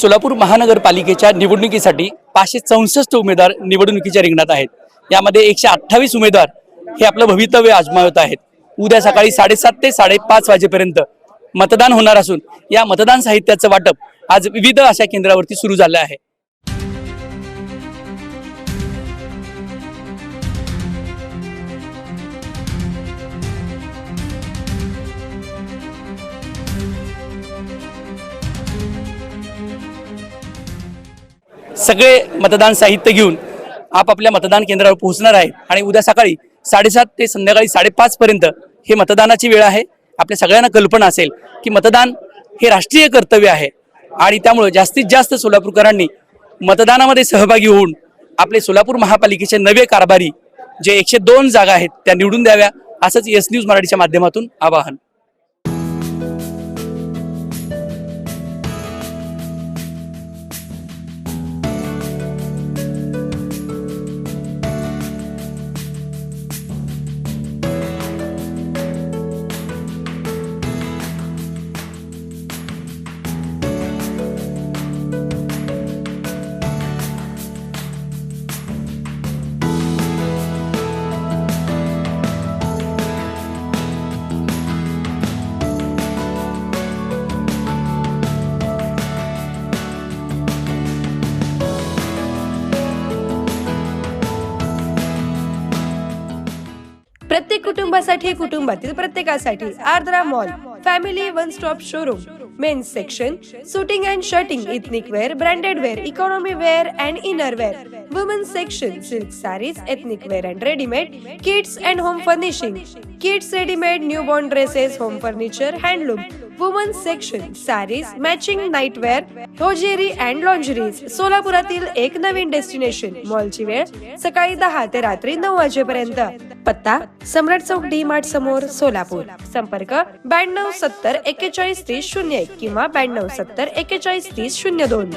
सोलापूर महानगरपालिकेच्या निवडणुकीसाठी पाचशे चौसष्ट उमेदवार निवडणुकीच्या रिंगणात आहेत. यामध्ये एकशे अठ्ठावीस उमेदवार हे आपलं भवितव्य आजमावत आहेत. उद्या सकाळी साडेसात ते साडेपाच वाजेपर्यंत मतदान होणार असून या मतदान साहित्याचं वाटप आज विविध अशा केंद्रावरती सुरू झालं आहे. सगळे मतदान साहित्य घेऊन आपापल्या मतदान केंद्रावर पोहोचणार आहेत. आणि उद्या सकाळी साडेसात ते संध्याकाळी साडेपाच पर्यंत हे मतदानाची वेळ आहे. आपल्या सगळ्यांना कल्पना असेल की मतदान हे राष्ट्रीय कर्तव्य आहे. आणि त्यामुळं जास्तीत जास्त सोलापूरकरांनी मतदानामध्ये सहभागी होऊन आपले सोलापूर महापालिकेचे नवे कारभारी जे एकशे दोन जागा आहेत त्या निवडून द्याव्या असंच एस न्यूज मराठीच्या माध्यमातून आवाहन. प्रत्येक कुटुंबासाठी कुटुंबातील प्रत्येकासाठी Aardra mall family one stop showroom men's section suiting and shirting ethnic wear branded wear economy wear and inner wear women's section silk saris ethnic wear and readymade kids and home furnishing kids readymade new born dresses home furniture handloom women's section saris matching nightwear hosiery and lingeries सोलापुरातील एक नवीन destination मॉलची वेळ सकाळी दहा ते रात्री नऊ वाजेपर्यंत. पत्ता सम्राट चौक डी मार्ट समोर सोलापूर. संपर्क ब्याण्णव सत्तर एक्केचाळीस तीस शून्य एक किंवा ब्याण्णव सत्तर एक्केचाळीस तीस शून्य दोन.